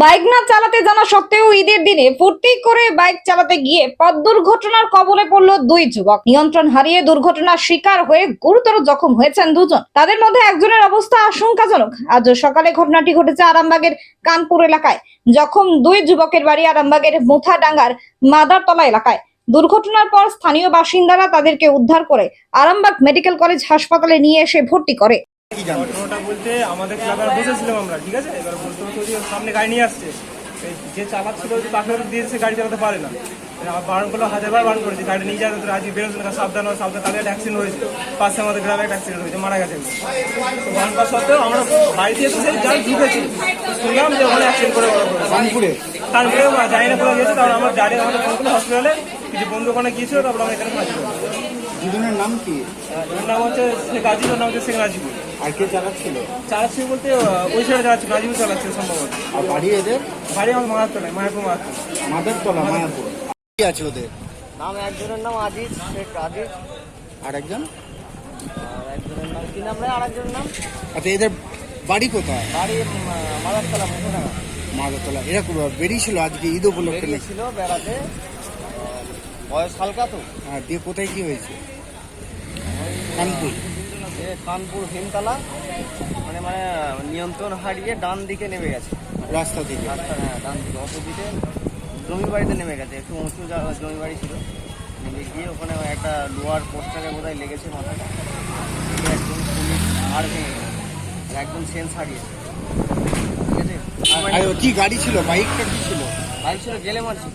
Bike না চালাতে জানা সত্ত্বেও ঈদের দিনে ফুর্তি করে বাইক চালাতে গিয়ে পথ দুর্ঘটনার কবলে পড়ল দুই যুবক। নিয়ন্ত্রণ হারিয়ে দুর্ঘটনার শিকার হয়ে গুরুতর জখম হয়েছেন দুজন। তাদের মধ্যে একজনের অবস্থা আশঙ্কাজনক। আজ সকালে ঘটনাটি ঘটেছে আরামবাগের কানপুর এলাকায়। জখম দুই যুবকের বাড়ি আরামবাগের মুথাডাঙ্গার মাদারতলা এলাকায়। দুর্ঘটনার পর স্থানীয় বাসিন্দারা তাদেরকে উদ্ধার করে আরামবাগ মেডিকেল কলেজ হাসপাতালে নিয়ে এসে ভর্তি করে। ঘটনাটা বলতে আমাদের ক্লাবে বসেছিলাম আমরা ঠিক আছে? এবার বলতে যে সামনে গাড়ি নিয়ে আসছে। যে চালাচ্ছিল ওই পাশে দিয়েছে গাড়ি চালাতে পারে না। বারণ করল হাজারবার বারণ করেছি গাড়ি নিয়ে যাবে তো রাজি বেরোচ্ছে না সাবধান হও, সাবধান তাদের একটা অ্যাক্সিডেন্ট হয়েছে। পাশে আমাদের গ্রামে একটা অ্যাক্সিডেন্ট হয়েছে মারা গেছে। তো বারণ করা সত্ত্বেও আমরা বাড়িতে এসে যাই ঢুকেছি। শুনলাম যে ওখানে অ্যাক্সিডেন্ট করে। কানপুরে তারপরে জানি না গেছে তারপর আমার গাড়ি আমাদের ফোন করল হসপিটালে কিছু বন্ধু ওখানে গিয়েছিল তারপর আমরা এখানে পৌঁছে দুজনের নাম কি? ওর নাম হচ্ছে শেখ আজিজ ওর নাম হচ্ছে শেখ রাজিবুল আর কে চালাচ্ছিল? চালাচ্ছি বলতে ওই সাইডে চালাচ্ছি রাজিবুল চালাচ্ছে সম্ভবত। আর বাড়ি এদের? বাড়ি আমার মাহাত্তলায় মায়াপুর মাহাত্তর মাদারতলা মায়াপুর। কি আছে ওদের? নাম একজনের নাম আজিজ শেখ আজিজ আর একজন? আর একজনের নাম কি নাম রে? আর একজনের নাম? আচ্ছা এদের বাড়ি কোথায়? বাড়ি মাদারতলা মুখোডাঙ্গা মাদারতলা। এরা কো- বেরিয়েছিল আজকে ঈদ উপলক্ষে? বেরিয়েছিল বেড়াতে। বয়স হালকা তো। আর দিয়ে কোথায় কি হয়েছে? কানপুর। কানপুর ভীমতলা মানে মানে নিয়ন্ত্রণ হারিয়ে ডান দিকে নেমে গেছে। রাস্তা থেকে। রাস্তা হ্যাঁ ডান দিকে অপোজিটে। জমি বাড়িতে নেমে গেছে। একটু উঁচু জমি বাড়ি ছিল। নেমে গিয়ে ওখানে একটা লোহার পোস্টারে বোধহয় লেগেছে মাথাটা। একজন পুলিশ আর ভেঙে একজন সেন্স হারিয়েছে কি গাড়ি ছিল? বাইকটা কি ছিল? বাইক ছিল গেলে মার ছিল।